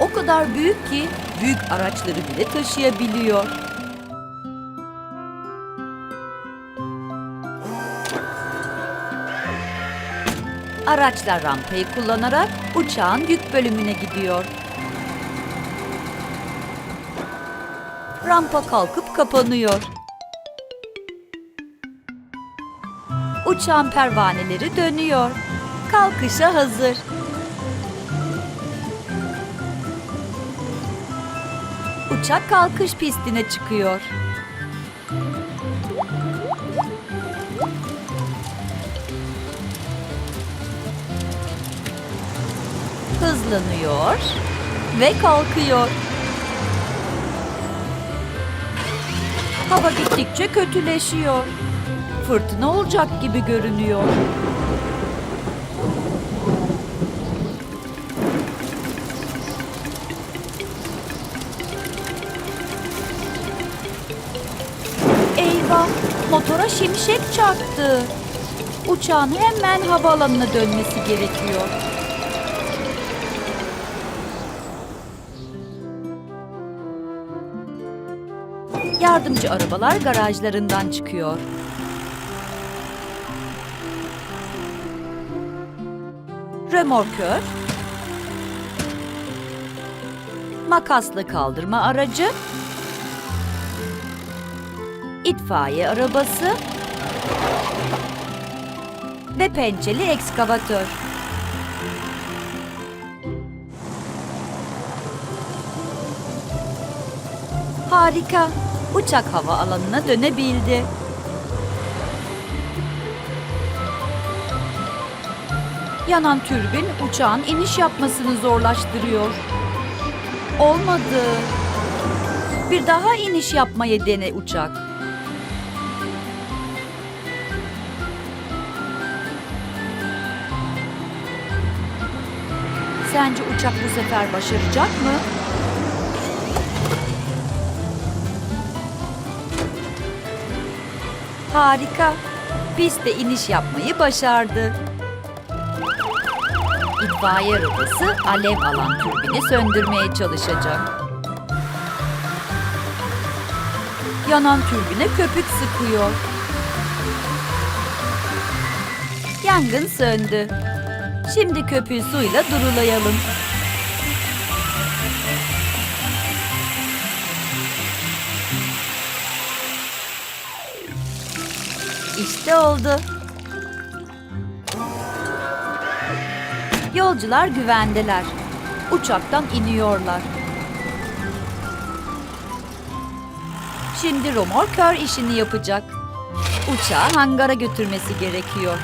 O kadar büyük ki büyük araçları bile taşıyabiliyor. Araçlar rampayı kullanarak uçağın yük bölümüne gidiyor. Rampa kalkıp kapanıyor. Uçağın pervaneleri dönüyor. Kalkışa hazır. Uçak kalkış pistine çıkıyor. Hızlanıyor ve kalkıyor. Hava gittikçe kötüleşiyor. Fırtına olacak gibi görünüyor. Motora şimşek çaktı. Uçağın hemen havaalanına dönmesi gerekiyor. Yardımcı arabalar garajlarından çıkıyor. Römorkör, makaslı kaldırma aracı, itfaiye arabası ve pençeli ekskavatör. Harika. Uçak hava alanına dönebildi. Yanan türbin uçağın iniş yapmasını zorlaştırıyor. Olmadı. Bir daha iniş yapmayı dene uçak. Sence uçak bu sefer başaracak mı? Harika. Piste iniş yapmayı başardı. İtfaiye arabası alev alan türbini söndürmeye çalışacak. Yanan türbine köpük sıkıyor. Yangın söndü. Şimdi köpüğü suyla durulayalım. İşte oldu. Yolcular güvendeler. Uçaktan iniyorlar. Şimdi romorkör işini yapacak. Uçağı hangara götürmesi gerekiyor.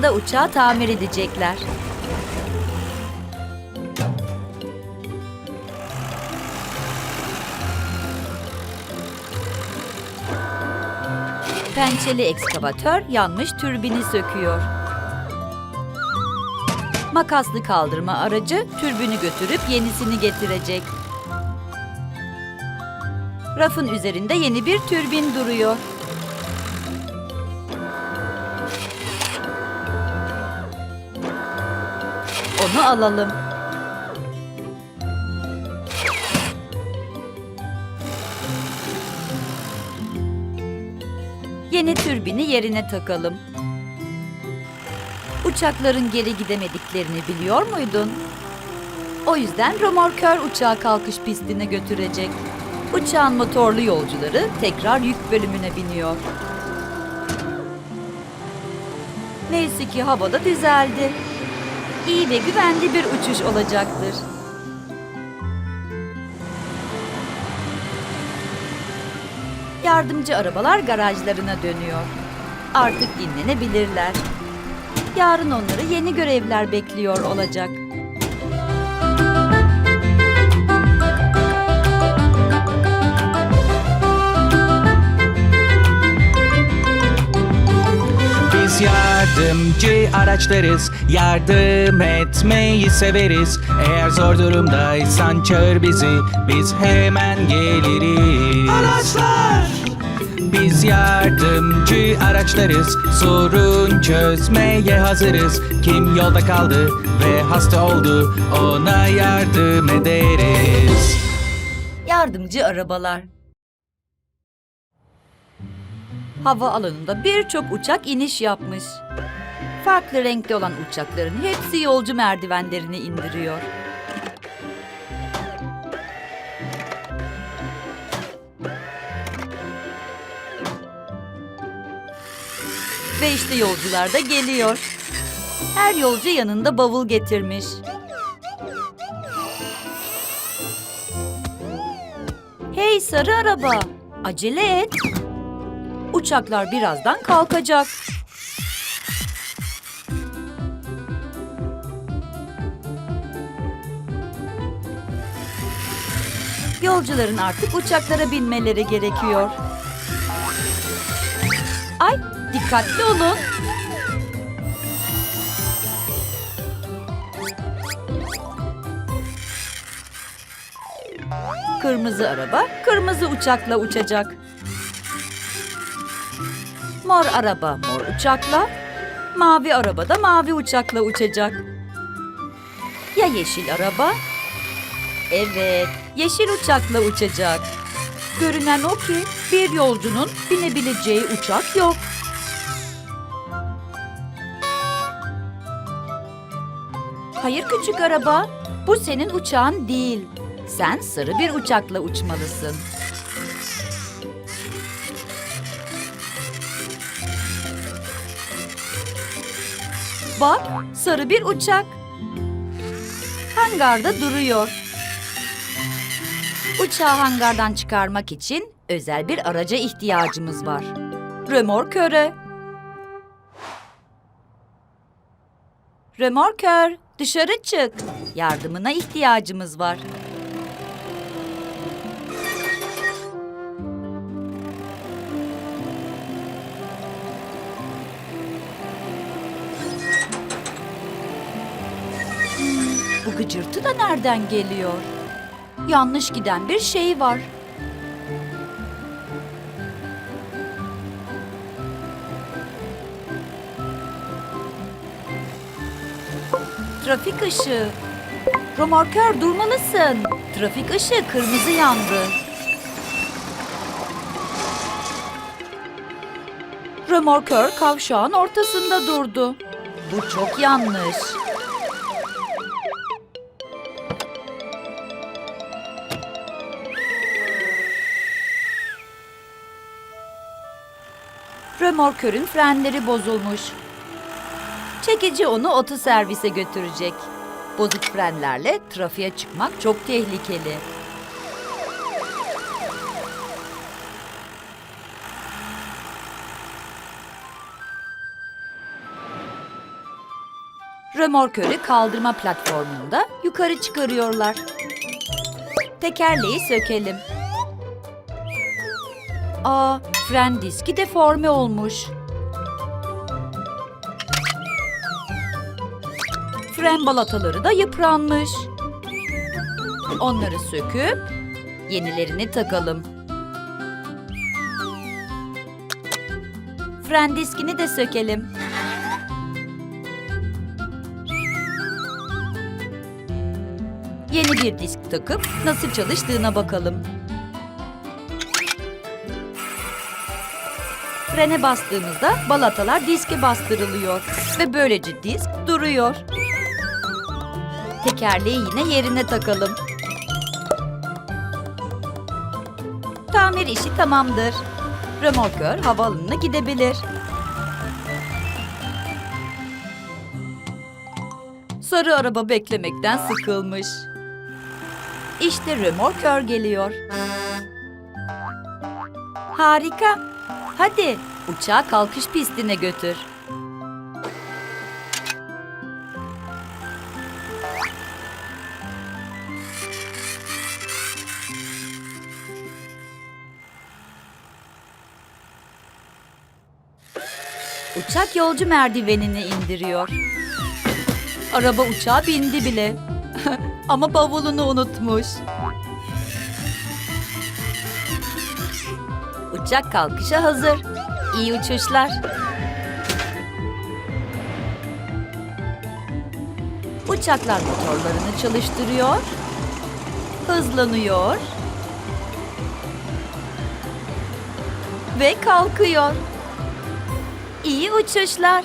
Burada uçağı tamir edecekler. Pençeli ekskavatör yanmış türbini söküyor. Makaslı kaldırma aracı türbünü götürüp yenisini getirecek. Rafın üzerinde yeni bir türbin duruyor. Onu alalım. Yeni türbini yerine takalım. Uçakların geri gidemediklerini biliyor muydun? O yüzden romorkör uçağı kalkış pistine götürecek. Uçağın motorlu yolcuları tekrar yük bölümüne biniyor. Neyse ki havada düzeldi. İyi ve güvenli bir uçuş olacaktır. Yardımcı arabalar garajlarına dönüyor. Artık dinlenebilirler. Yarın onları yeni görevler bekliyor olacak. Biz yardımcı araçlarız Yardım etmeyi severiz. Eğer zor durumdaysan çağır bizi. Biz hemen geliriz. Araçlar! Biz yardımcı araçlarız. Sorun çözmeye hazırız. Kim yolda kaldı ve hasta oldu Ona yardım ederiz. Yardımcı arabalar. Hava alanında birçok uçak iniş yapmış. Farklı renkte olan uçakların hepsi yolcu merdivenlerini indiriyor. Ve işte yolcular da geliyor. Her yolcu yanında bavul getirmiş. Hey sarı araba, acele et. Uçaklar birazdan kalkacak. Yolcuların artık uçaklara binmeleri gerekiyor. Ay, dikkatli olun. Kırmızı araba kırmızı uçakla uçacak. Mor araba mor uçakla, mavi araba da mavi uçakla uçacak. Ya yeşil araba? Evet, yeşil uçakla uçacak. Görünen o ki bir yolcunun binebileceği uçak yok. Hayır küçük araba, bu senin uçağın değil. Sen sarı bir uçakla uçmalısın. Bak, sarı bir uçak. Hangarda duruyor. Uçağı hangardan çıkarmak için özel bir araca ihtiyacımız var. Römorköre. Römorkör, dışarı çık. Yardımına ihtiyacımız var. Bu gıcırtı da nereden geliyor? Yanlış giden bir şey var. Trafik ışığı. Romorkör durmalısın. Trafik ışığı kırmızı yandı. Römorkör kavşağın ortasında durdu. Bu çok yanlış. Römorkörün frenleri bozulmuş. Çekici onu otoservise götürecek. Bozuk frenlerle trafiğe çıkmak çok tehlikeli. Römorkörü kaldırma platformunda yukarı çıkarıyorlar. Tekerleği sökelim. Aa, fren diski deforme olmuş. Fren balataları da yıpranmış. Onları söküp yenilerini takalım. Fren diskini de sökelim. Yeni bir disk takıp nasıl çalıştığına bakalım. Frene bastığımızda balatalar diske bastırılıyor ve böylece disk duruyor. Tekerleği yine yerine takalım. Tamir işi tamamdır. Römorkör havaalanına gidebilir. Sarı araba beklemekten sıkılmış. İşte römorkör geliyor. Harika. Hadi uçağı kalkış pistine götür. Uçak yolcu merdivenini indiriyor. Araba uçağa bindi bile. Ama bavulunu unutmuş. Uçak kalkışa hazır. İyi uçuşlar. Uçaklar motorlarını çalıştırıyor. Hızlanıyor. Ve kalkıyor. İyi uçuşlar.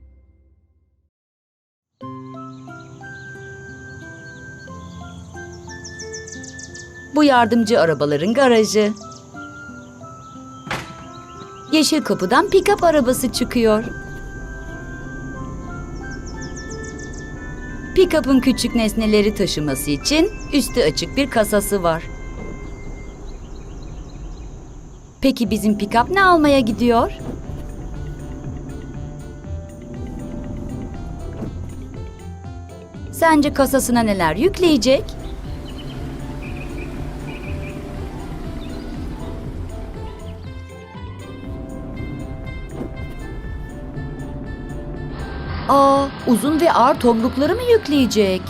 Bu yardımcı arabaların garajı. Yeşil kapıdan pick-up arabası çıkıyor. Pick-up'ın küçük nesneleri taşıması için üstü açık bir kasası var. Peki bizim pick-up ne almaya gidiyor? Sence kasasına neler yükleyecek? Aa, uzun ve ağır tomrukları mı yükleyecek?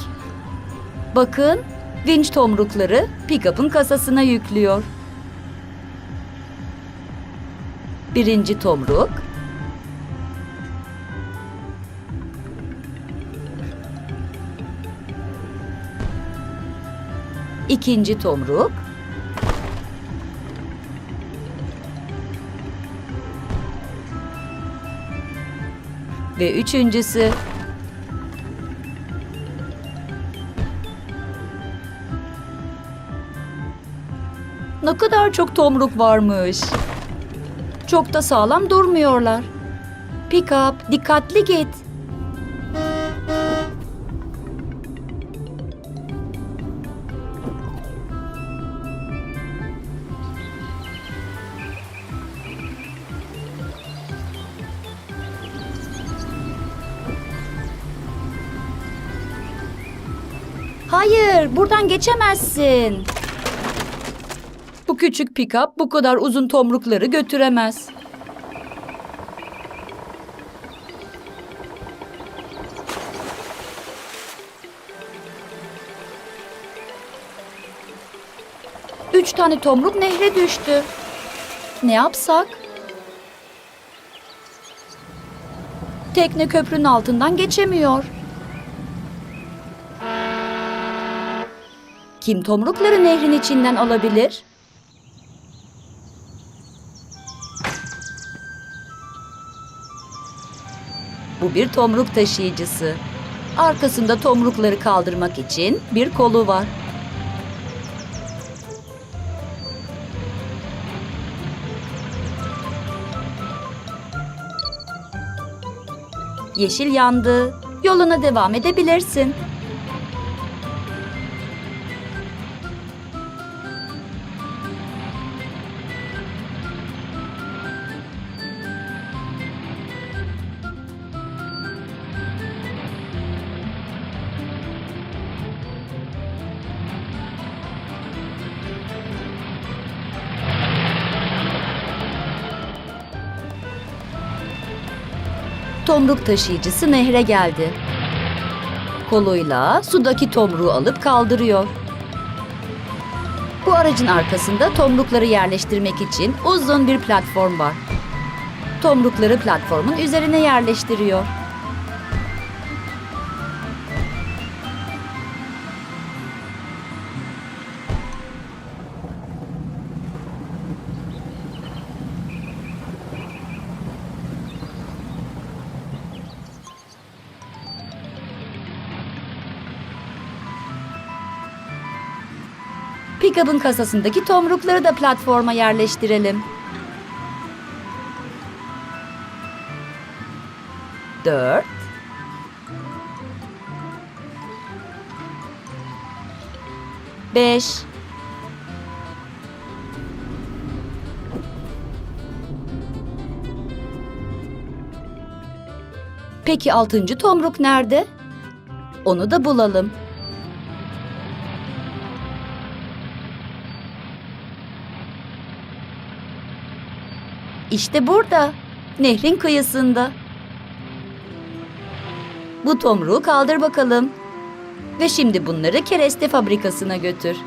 Bakın, vinç tomrukları pick-up'ın kasasına yüklüyor. Birinci tomruk, ikinci tomruk, ve üçüncüsü. Ne kadar çok tomruk varmış. Çok da sağlam durmuyorlar. Pick up, dikkatli git. Hayır, buradan geçemezsin. Bu küçük pikap bu kadar uzun tomrukları götüremez. Üç tane tomruk nehre düştü. Ne yapsak? Tekne köprünün altından geçemiyor. Kim tomrukları nehrin içinden alabilir? Bu bir tomruk taşıyıcısı. Arkasında tomrukları kaldırmak için bir kolu var. Yeşil yandı. Yoluna devam edebilirsin. Tomruk taşıyıcısı nehre geldi. Koluyla sudaki tomruğu alıp kaldırıyor. Bu aracın arkasında tomrukları yerleştirmek için uzun bir platform var. Tomrukları platformun üzerine yerleştiriyor. Pickup'ın kasasındaki tomrukları da platforma yerleştirelim. Dört. Beş. Peki altıncı tomruk nerede? Onu da bulalım. İşte burada. Nehrin kıyısında. Bu tomruğu kaldır bakalım. Ve şimdi bunları kereste fabrikasına götür.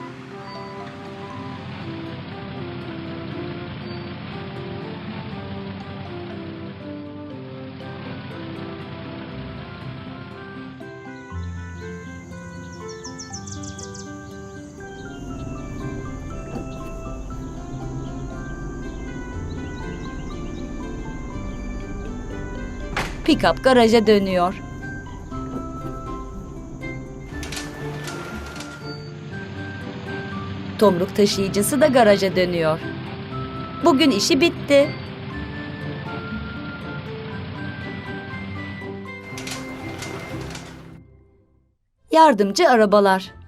Pickup garaja dönüyor. Tomruk taşıyıcısı da garaja dönüyor. Bugün işi bitti. Yardımcı arabalar.